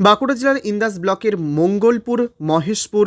বাঁকুড়া জেলার ইন্দাস ব্লকের মঙ্গলপুর, মহেশপুর,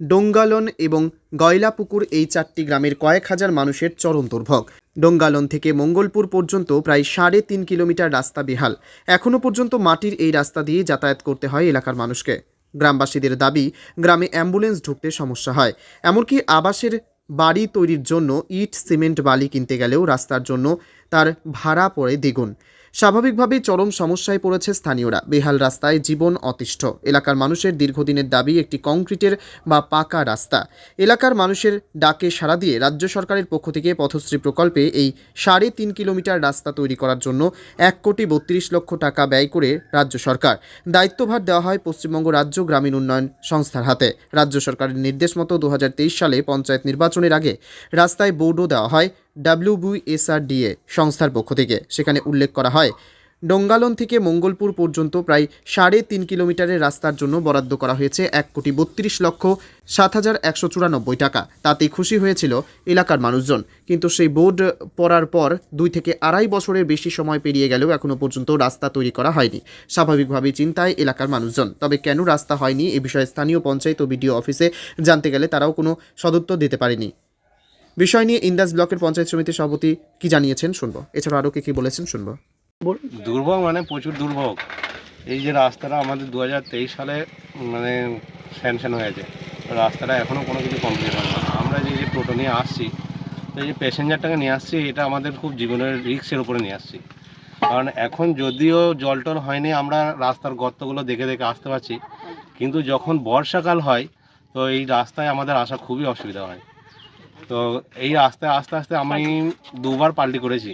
ডোঙ্গালন এবং গয়লাপুকুর এই চারটি গ্রামের কয়েক হাজার মানুষের চরম দুর্ভোগ। ডোঙ্গালন থেকে মঙ্গলপুর পর্যন্ত প্রায় সাড়ে তিন কিলোমিটার রাস্তা বেহাল। এখনও পর্যন্ত মাটির এই রাস্তা দিয়ে যাতায়াত করতে হয় এলাকার মানুষকে। গ্রামবাসীদের দাবি, গ্রামে অ্যাম্বুলেন্স ঢুকতে সমস্যা হয়। এমনকি আবাসের বাড়ি তৈরির জন্য ইট, সিমেন্ট, বালি কিনতে গেলেও রাস্তার জন্য তার ভাড়া পড়ে দ্বিগুণ। স্বাভাবিকভাবেই চরম সমস্যায় পড়েছে স্থানীয়রা। বেহাল রাস্তায় জীবন অতিষ্ঠ। এলাকার মানুষের দীর্ঘদিনের দাবি একটি কংক্রিটের বা পাকা রাস্তা। এলাকার মানুষের ডাকে সাড়া দিয়ে রাজ্য সরকারের পক্ষ থেকে পথশ্রী প্রকল্পে এই সাড়ে তিন কিলোমিটার রাস্তা তৈরি করার জন্য এক কোটি বত্রিশ লক্ষ টাকা ব্যয় করে রাজ্য সরকার। দায়িত্বভার দেওয়া হয় পশ্চিমবঙ্গ রাজ্য গ্রামীণ উন্নয়ন সংস্থার হাতে। রাজ্য সরকারের নির্দেশ মতো দু হাজার তেইশ সালে পঞ্চায়েত নির্বাচনের আগে রাস্তায় বোর্ডও দেওয়া হয় ডাব্লিউবিএসআরডিএ সংস্থার পক্ষ থেকে। সেখানে উল্লেখ করা হয়, ডোঙ্গালন থেকে মঙ্গলপুর পর্যন্ত প্রায় সাড়ে তিন কিলোমিটারের রাস্তার জন্য বরাদ্দ করা হয়েছে এক কোটি বত্রিশ লক্ষ সাত হাজার একশো চুরানব্বই টাকা। তাতেই খুশি হয়েছিল এলাকার মানুষজন। কিন্তু সেই বোর্ড পড়ার পর দুই থেকে আড়াই বছরের বেশি সময় পেরিয়ে গেলেও এখনও পর্যন্ত রাস্তা তৈরি করা হয়নি। স্বাভাবিকভাবেই চিন্তায় এলাকার মানুষজন। তবে কেন রাস্তা হয়নি এ বিষয়ে স্থানীয় পঞ্চায়েত ও বিডিও অফিসে জানতে গেলে তারাও কোনো সদুত্তর দিতে পারেনি। বিষয় নিয়ে ইন্দাস ব্লকের পঞ্চায়েত সমিতির সভাপতি কি জানিয়েছেন, শুনব। এছাড়া আরও কে কি বলেছেন, শুনব। দুর্ভোগ মানে প্রচুর দুর্ভোগ। এই যে রাস্তাটা আমাদের দু হাজার তেইশ সালে মানে স্যাংশন হয়েছে। রাস্তাটা এখনও কোনো কিছু কমপ্লিট হয় না আমরা যে যে টোটো নিয়ে আসছি তো এই যে প্যাসেঞ্জারটাকে নিয়ে আসছি, এটা আমাদের খুব জীবনের রিক্সের উপরে নিয়ে আসছি। কারণ এখন যদিও জল টল হয়নি, আমরা রাস্তার গর্তগুলো দেখে দেখে আসতে পারছি। কিন্তু যখন বর্ষাকাল হয়, তো এই রাস্তায় আমাদের আসা খুবই অসুবিধা হয়। তো এই রাস্তায় আস্তে আস্তে আমি দুবার পাল্টি করেছি।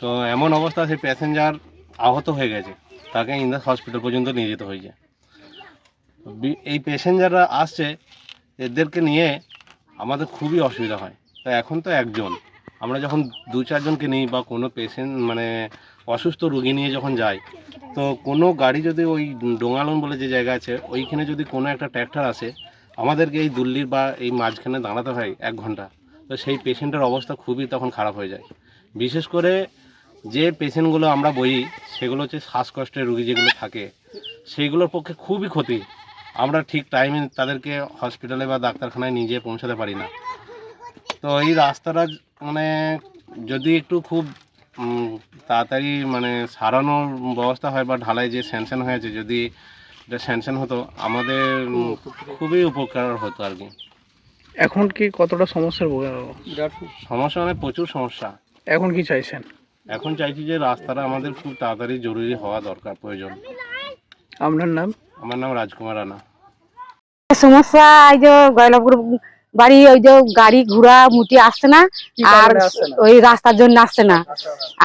তো এমন অবস্থা, সেই প্যাসেঞ্জার আহত হয়ে গেছে। তাকে ইন্দাস হসপিটাল পর্যন্ত নিয়ে যেতে হয়েছে। এই প্যাসেঞ্জাররা আসছে, এদেরকে নিয়ে আমাদের খুবই অসুবিধা হয়। তো এখন তো একজন। আমরা যখন দু চারজনকে নিই বা কোনো পেশেন্ট মানে অসুস্থ রুগী নিয়ে যখন যাই, তো কোনো গাড়ি যদি ওই ডোঙালন বলে যে জায়গা আছে, ওইখানে যদি কোনো একটা ট্র্যাক্টর আসে আমাদেরকে এই দিল্লির বা এই মাঝখানে দাঁড়াতে হয় এক ঘণ্টা। তো সেই পেশেন্টের অবস্থা খুবই তখন খারাপ হয়ে যায়। বিশেষ করে যে পেশেন্টগুলো আমরা বই সেগুলো হচ্ছে শ্বাসকষ্টের রুগী যেগুলো থাকে, সেইগুলোর পক্ষে খুবই ক্ষতি। আমরা ঠিক টাইমে তাদেরকে হসপিটালে বা ডাক্তারখানায় নিয়ে যেয়ে পৌঁছাতে পারি না। তো এই রাস্তাটা মানে যদি একটু খুব তাড়াতাড়ি মানে সারানোর ব্যবস্থা হয় বা ঢালাই যে স্যাংশন হয়েছে যদি এটা স্যাংশন হতো আমাদের খুবই উপকার হতো আর কি। এখন কি কতটা সমস্যার ভোগে সমস্যা মানে প্রচুর সমস্যা। এখন কি চাইছেন? এখন চাইছি যে রাস্তাটা আমাদের খুব তাড়াতাড়ি জরুরি হওয়া দরকার প্রয়োজন। আপনার নাম? আমার নাম রাজকুমার রানা। সমস্যা এই যে গয়লাপুর বাড়ি ওই যে গাড়ি ঘোড়া মুটি আসছে না আর? ওই রাস্তার জন্য আসছে না।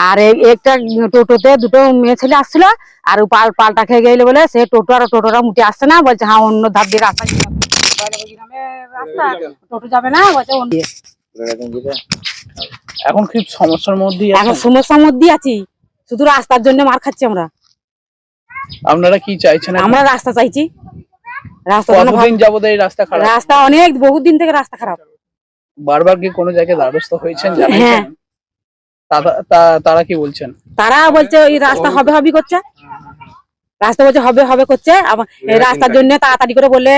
আর একটা টোটোতে দুটো মেয়ে ছেলে আসছিল আর পাল পাল্টা খেয়ে গেলে বলে সে টোটো আর টোটোরা মুটি আসছে না বলছে হ্যাঁ অন্য ধার দিয়ে রাস্তা টোটো যাবে না। বলছে অন্য এখন কি সমস্যার মধ্যে এখন সমস্যার মধ্যে আছি। শুধু রাস্তার জন্য মার খাচ্ছি আমরা। আপনারা কি চাইছেন? আমরা রাস্তা চাইছি। রাস্তা যেন কতদিন যাবত এই রাস্তা খারাপ? রাস্তা অনেক বহুত দিন থেকে রাস্তা খারাপ। বারবার কি কোনো জায়গায় দ্বারস্থ হয়েছেন হ্যাঁ। তারা কি বলছেন? তারা বলছে রাস্তা হবে হবে করছে। রাস্তা বলছে হবে হবে করছে। এই রাস্তার জন্য তাড়াতাড়ি করে বললে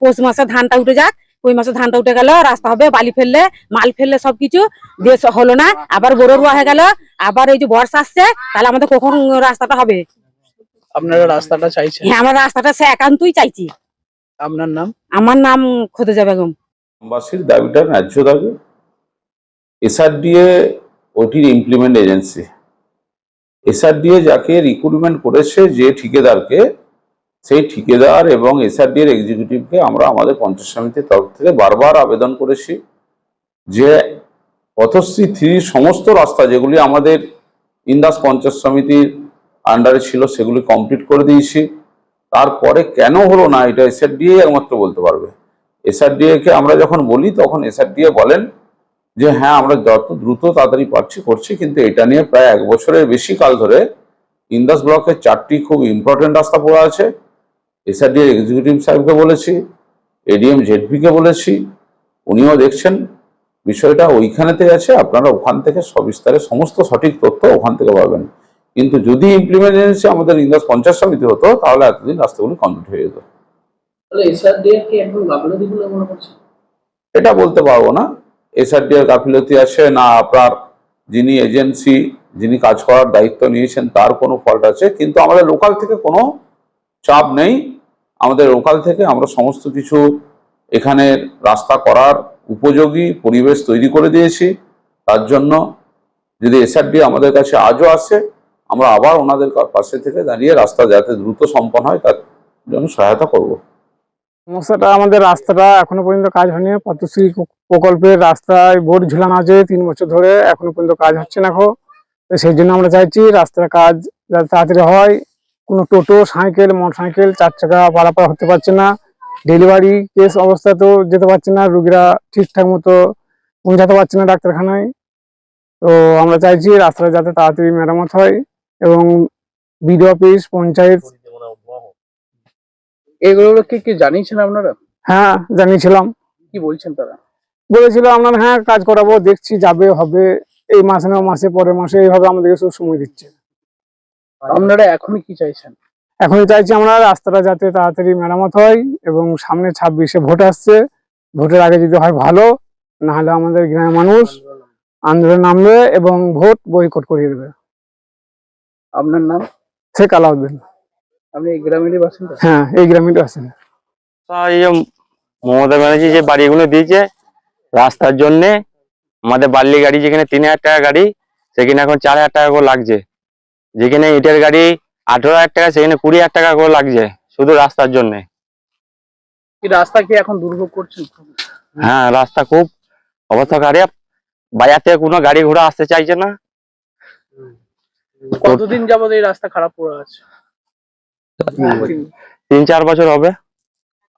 পৌষ মাসে ধানটা উঠে যাক। ওই মাসে ধানটা উঠে গেল রাস্তা হবে বালি ফেললে মাল ফেললে সবকিছু দিয়ে স- হলো না। আবার বড় রুয়া হয়ে গেল আবার এই যে বর্ষা আসছে তাহলে আমাদের কখন রাস্তাটা হবে? আপনারা রাস্তাটা চাইছেন? হ্যাঁ আমরা রাস্তাটা সে একান্তই চাইছি। আপনার নাম? আমার নাম খোদেজা বেগম। গ্রামবাসীর দাবিটা ন্যায্য দাবি? এসআরডিএ ওটির ইমপ্লিমেন্ট এজেন্সি এসআরডিএ যাকে রিক্রুটমেন্ট করেছে যে ঠিকাদারকে সেই ঠিকাদার এবং এসআরডি এর এক্সিকিউটিভকে আমরা আমাদের পঞ্চায়েত সমিতির তরফ থেকে বারবার আবেদন করেছি যে পথশ্রী থ্রি সমস্ত রাস্তা যেগুলি আমাদের ইন্দাস পঞ্চায়েত সমিতির আন্ডারে ছিল সেগুলি কমপ্লিট করে দিয়েছি। তারপরে কেন হলো না, এটা এসআরডিএ একমাত্র বলতে পারবে। এসআরডিএ কে আমরা যখন বলি, তখন এসআরডিএ বলেন যে হ্যাঁ আমরা যত দ্রুত তাড়াতাড়ি পারছি, করছি, কিন্তু এটা নিয়ে প্রায় এক বছরের বেশি কাল ধরে ইন্দাস ব্লকের চারটি খুব ইম্পর্টেন্ট রাস্তা পড়ে আছে। এসআরডি এর এক্সিকিউটিভ সাহেবকে বলেছি এডিএম জেডভিকে বলেছি, উনিও দেখছেন। বিষয়টা ওইখানেতে আছে, আপনারা ওখান থেকে সবিস্তারে সমস্ত সঠিক তথ্য ওখান থেকে পাবেন। কিন্তু যদি ইমপ্লিমেন্ট এজেন্সি আমাদের ইন্দাস পঞ্চায়েত সমিতি হতো তাহলে এতদিন রাস্তাগুলি কমপ্লিট হয়ে যেত। এটা বলতে পারব না। এসআরডি এর গাফিলতি আছে না আপনার যিনি এজেন্সি যিনি কাজ করার দায়িত্ব নিয়েছেন তার কোনো ফল্ট আছে। কিন্তু আমাদের লোকাল থেকে কোনো চাপ নেই। আমাদের লোকাল থেকে আমরা সমস্ত কিছু এখানে রাস্তা করার উপযোগী পরিবেশ তৈরি করে দিয়েছি। তার জন্য যদি এসআরডি আমাদের কাছে আজও আসে আমরা আবার ওনাদের পাশে থেকে দাঁড়িয়ে রাস্তা যাতে দ্রুত সম্পন্ন হয়, তার জন্য সহায়তা করব। সমস্যাটা আমাদের রাস্তাটা এখনও পর্যন্ত কাজ হয়নি। পদ্মশ্রী প্রকল্পের রাস্তায় বোর্ড ঝুলানো আছে তিন বছর ধরে, এখনও পর্যন্ত কাজ হচ্ছে না এখন সেই জন্য আমরা চাইছি রাস্তার কাজ যাতে তাড়াতাড়ি হয়। কোনো টোটো, সাইকেল মোটর সাইকেল চার চাকা পারাপার হতে পারছে না। ডেলিভারি কেস অবস্থাতেও যেতে পারছে না, রুগীরা ঠিকঠাক মতো পৌঁছাতে পারছে না ডাক্তারখানায়। তো আমরা চাইছি রাস্তাটা যাতে তাড়াতাড়ি মেরামত হয়। এবং বিডিও অফিস পঞ্চায়েত। এগুলো কি কি জানিয়েছেন আপনারা? হ্যাঁ জানিয়েছিলাম। কি বলছেন তারা? বলেছিল আপনার হ্যাঁ কাজ করাবো দেখছি যাবে হবে। এই মাসে না মাসে পরের মাসে এইভাবে আমাদেরকে সব সময় দিচ্ছে। আপনারা এখন কি চাইছেন? এখন চাইছি আমরা রাস্তাটা যাতে তাড়াতাড়ি মেরামত হয় এবং সামনে ছাব্বিশে ভোট আসছে। ভোটের আগে যদি হয় ভালো না হলে আমাদের গ্রামের মানুষ আন্দোলন নামবে এবং ভোট বয়কট করিয়ে দেবে। আপনার নাম? শেখ আলাউদ্দিন। আপনি এই গ্রামেরই বাসিন্দা? হ্যাঁ এই গ্রামীণ আছেন তা মমতা ব্যানার্জি যে বাড়িগুলো দিয়েছে রাস্তার জন্য আমাদের বার্লি গাড়ি যেখানে তিন হাজার টাকা গাড়ি সেখানে এখন চার হাজার টাকা করে লাগছে। যেখানে ইটের গাড়ি আঠেরো হাজার টাকা সেখানে কুড়ি হাজার টাকা করে লাগছে শুধু রাস্তার জন্য। রাস্তা কি এখন দুর্ভোগ করছেন হ্যাঁ রাস্তা খুব অবস্থা খারাপ। বাজার থেকে কোনো গাড়ি ঘোড়া আসতে চাইছে না। কতদিন যাবত এই রাস্তা খারাপ পড়ে আছে তিন চার বছর হবে।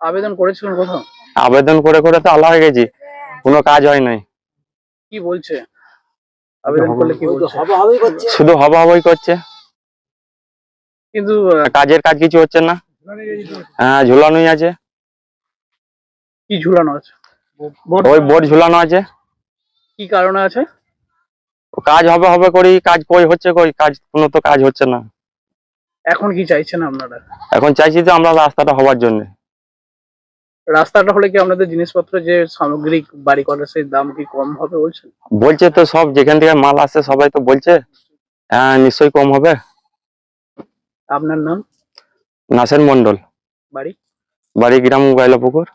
আবেদন করেছিলেন কোথাও? আবেদন করে করে তো আল্লাহ হয়ে গেছি। কোনো কাজ হয় নাই। কি বলছে? আবেদন করলে কি বলছে? শুধু হবা হবাই করছে। কিন্তু কাজের কাজ কিছু হচ্ছে না। হ্যাঁ ঝুলানোই আছে। কি ঝুলানো আছে? ওই বোর্ড ঝুলানো আছে। কি কারণে আছে? কাজ হবে হবে করি কাজ কই হচ্ছে কই কাজ কোনো তো কাজ হচ্ছে না। এখন কি চাইছেন আপনারা? এখন চাইছি তো আমরা রাস্তাটা হওয়ার জন্য। রাস্তাটা হলে কি আপনাদের জিনিসপত্র যে সামগ্রিক বাড়ি করার সেই দাম কি কম হবে বলছেন? বলছে তো সব যেখান থেকে মাল আসে সবাই তো বলছে। হ্যাঁ নিশ্চয়ই কম হবে। আপনার নাম? নাসের মন্ডল বাড়ি? বাড়ি গ্রাম গাইলা পুকুর